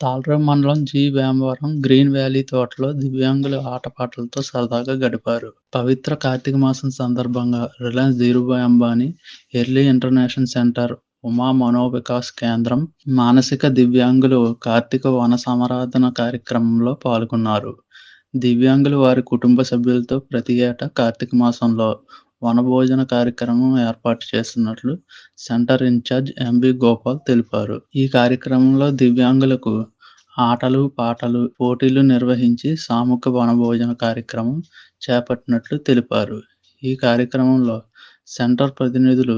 తాళ్రేం మండలం G. Vemavaram green valley తోటలో దివ్యాంగుల ఆటపాటలతో సరదాగా గడిపారు. పవిత్ర కార్తీక మాసం సందర్భంగా Reliance Dhirubhai Ambani early international centre, Uma Manovikas Kendram, మానసిక దివ్యాంగులు కార్తీక వన సమరాధన కార్యక్రమంలో పాల్గొన్నారు. దివ్యాంగులు వారి కుటుంబ సభ్యులతో ప్రతి ఏటా కార్తీక మాసంలో వనభోజన కార్యక్రమం ఏర్పాటు చేస్తున్నట్లు సెంటర్ ఇన్ఛార్జ్ ఎంబి గోపాల్ తెలిపారు. ఈ కార్యక్రమంలో దివ్యాంగులకు ఆటలు, పాటలు పోటీలు నిర్వహించి సామూహిక వనభోజన కార్యక్రమం చేపట్టినట్లు తెలిపారు. ఈ కార్యక్రమంలో సెంటర్ ప్రతినిధులు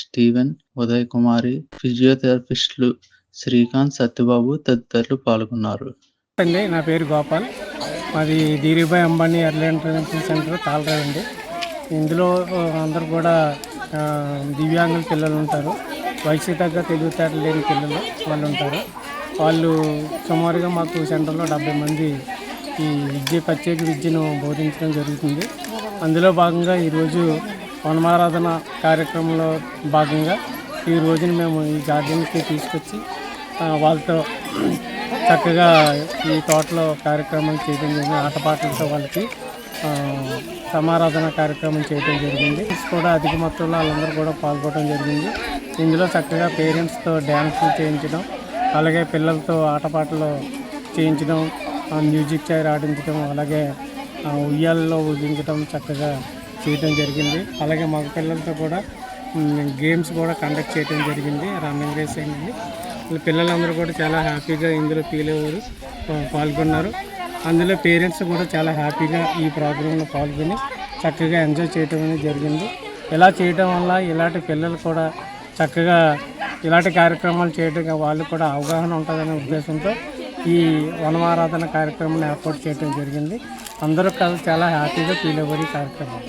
స్టీవెన్, ఉదయకుమారి, ఫిజియోథెరపిస్టులు శ్రీకాంత్, సత్యబాబు తదితరులు పాల్గొన్నారు. అండి నా పేరు గోపాల్ మాది Dhirubhai Ambani early international centre తాళరావు అండి ఇందులో అందరు కూడా దివ్యాంగుల పిల్లలు ఉంటారు. వయసు తగ్గ తెలివితేటలు లేని పిల్లలు వాళ్ళు ఉంటారు. వాళ్ళు సుమారుగా మాకు సెంటర్లో డెబ్బై మంది ఈ విద్య ప్రత్యేక విద్యను బోధించడం జరుగుతుంది. అందులో భాగంగా ఈరోజు వనమారాధన కార్యక్రమంలో భాగంగా ఈ రోజున మేము ఈ గార్డెన్కి తీసుకొచ్చి వాళ్ళతో చక్కగా ఈ తోటలో కార్యక్రమం చేయడం జరిగింది. ఆటపాటలతో వాళ్ళకి సమారాధన కార్యక్రమం చేయడం జరిగింది. కూడా అధిక మొత్తంలో వాళ్ళందరూ కూడా పాల్గొనడం జరిగింది. ఇందులో చక్కగా పేరెంట్స్తో డ్యాన్సులు చేయించడం అలాగే పిల్లలతో ఆటపాటలు చేయించడం మ్యూజిక్ చైర్ ఆడించడం అలాగే ఉయ్యాలలో ఊగించడం చక్కగా చేయడం జరిగింది. అలాగే మగ పిల్లలతో కూడా గేమ్స్ కూడా కండక్ట్ చేయడం జరిగింది. రన్నింగ్ రేస్ అయింది పిల్లలందరూ కూడా చాలా హ్యాపీగా ఇందులో ఫీల్ అయ్యారు పాల్గొన్నారు. అందులో పేరెంట్స్ కూడా చాలా హ్యాపీగా ఈ ప్రోగ్రాంలో పాల్గొని చక్కగా ఎంజాయ్ చేయటం అనేది జరిగింది. ఇలా చేయటం వల్ల ఇలాంటి పిల్లలు కూడా చక్కగా ఇలాంటి కార్యక్రమాలు చేయడం వాళ్ళు కూడా అవగాహన ఉంటుందనే ఉద్దేశంతో ఈ వనమారాధన కార్యక్రమం ఏర్పాటు చేయడం జరిగింది. అందరూ కలిసి చాలా హ్యాపీగా ఫీల్ అవ్వరు ఈ కార్యక్రమం.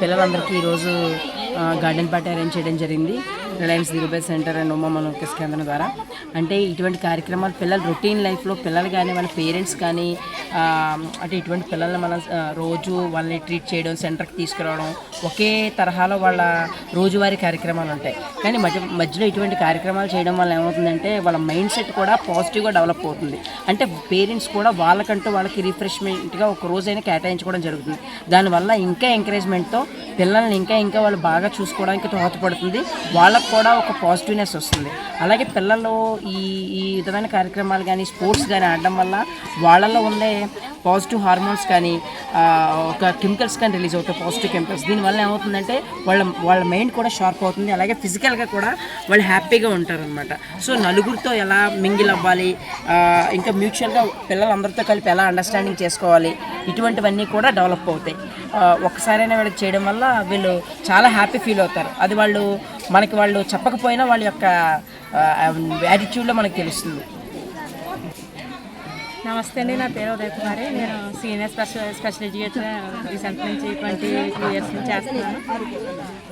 పిల్లలందరికీ ఈరోజు గార్డెన్ పార్టీ అరేంజ్ చేయడం జరిగింది. Reliance Dhirubhai centre and Uma Manokesh Kendram ద్వారా. అంటే ఇటువంటి కార్యక్రమాలు పిల్లల రొటీన్ లైఫ్లో పిల్లలు కానీ వాళ్ళ పేరెంట్స్ కానీ అంటే ఇటువంటి పిల్లల్ని మనం రోజు వాళ్ళని ట్రీట్ చేయడం సెంటర్కి తీసుకురావడం ఒకే తరహాలో వాళ్ళ రోజువారీ కార్యక్రమాలు ఉంటాయి. కానీ మధ్య మధ్యలో ఇటువంటి కార్యక్రమాలు చేయడం వల్ల ఏమవుతుందంటే వాళ్ళ మైండ్ సెట్ కూడా పాజిటివ్గా డెవలప్ అవుతుంది. అంటే పేరెంట్స్ కూడా వాళ్ళకంటూ వాళ్ళకి రిఫ్రెష్మెంట్గా ఒక రోజైనా కేటాయించుకోవడం జరుగుతుంది. దానివల్ల ఇంకా ఎంకరేజ్మెంట్తో పిల్లల్ని ఇంకా ఇంకా వాళ్ళు బాగా చూసుకోవడానికి దోహదపడుతుంది వాళ్ళకు కూడా ఒక పాజిటివ్నెస్ వస్తుంది. అలాగే పిల్లలు ఈ ఈ విధమైన కార్యక్రమాలు కానీ స్పోర్ట్స్ కానీ ఆడడం వల్ల వాళ్ళలో ఉండే పాజిటివ్ హార్మోన్స్ కానీ ఒక కెమికల్స్ కానీ రిలీజ్ అవుతాయి పాజిటివ్ కెమికల్స్. దీనివల్ల ఏమవుతుందంటే వాళ్ళ వాళ్ళ మైండ్ కూడా షార్ప్ అవుతుంది. అలాగే ఫిజికల్గా కూడా వాళ్ళు హ్యాపీగా ఉంటారనమాట సో నలుగురితో ఎలా మింగిల్ అవ్వాలి? ఇంకా మ్యూచువల్గా పిల్లలందరితో కలిపి ఎలా అండర్స్టాండింగ్ చేసుకోవాలి? ఇటువంటివన్నీ కూడా డెవలప్ అవుతాయి. ఒక్కసారైనా వీళ్ళకి చేయడం వల్ల వీళ్ళు చాలా హ్యాపీ ఫీల్ అవుతారు. అది వాళ్ళు మనకి వాళ్ళు చెప్పకపోయినా వాళ్ళ యొక్క యాటిట్యూడ్లో మనకు తెలుస్తుంది. నమస్తే అండి నా పేరు ఉదయ్ కుమారి. నేను senior special special educator recent నుంచి ట్వంటీ టూ ఇయర్స్ నుంచి చేస్తున్నాను.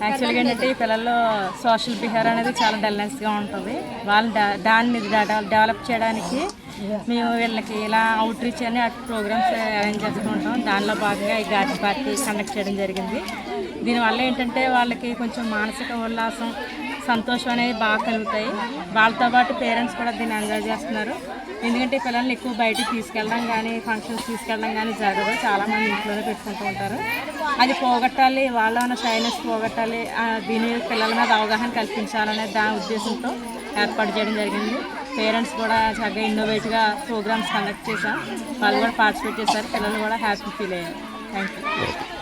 యాక్చువల్గా ఏంటంటే ఈ పిల్లల్లో సోషల్ బిహేవియర్ అనేది చాలా డల్నెస్గా ఉంటుంది. వాళ్ళు దా- దాన్ని డెవలప్ చేయడానికి మేము వీళ్ళకి ఇలా అవుట్ రీచ్ అని ప్రోగ్రామ్స్ అరేంజ్ చేసుకుంటాం దానిలో భాగంగా ఈ గార్డెన్ పార్టీ కండక్ట్ చేయడం జరిగింది. దీనివల్ల ఏంటంటే వాళ్ళకి కొంచెం మానసిక ఉల్లాసం సంతోషం అనేది బాగా కలుగుతాయి. వాళ్ళతో పాటు పేరెంట్స్ కూడా దీన్ని ఎంజాయ్ చేస్తున్నారు. ఎందుకంటే పిల్లల్ని ఎక్కువ బయటికి తీసుకెళ్ళడం కానీ ఫంక్షన్స్ తీసుకెళ్ళడం కానీ జరగదు. చాలామంది ఇంట్లోనే పెట్టుకుంటూ ఉంటారు. అది పోగొట్టాలి వాళ్ళ ఉన్న షైనెస్ పోగొట్టాలి దీని పిల్లల మీద అవగాహన కల్పించాలనే దాని ఉద్దేశంతో ఏర్పాటు చేయడం జరిగింది. పేరెంట్స్ కూడా చక్కగా ఇన్నోవేటివ్గా ప్రోగ్రామ్స్ కండక్ట్ చేశాం వాళ్ళు కూడా పార్టిసిపేట్ చేశారు. పిల్లలు కూడా హ్యాపీ ఫీల్ అయ్యారు. Thank you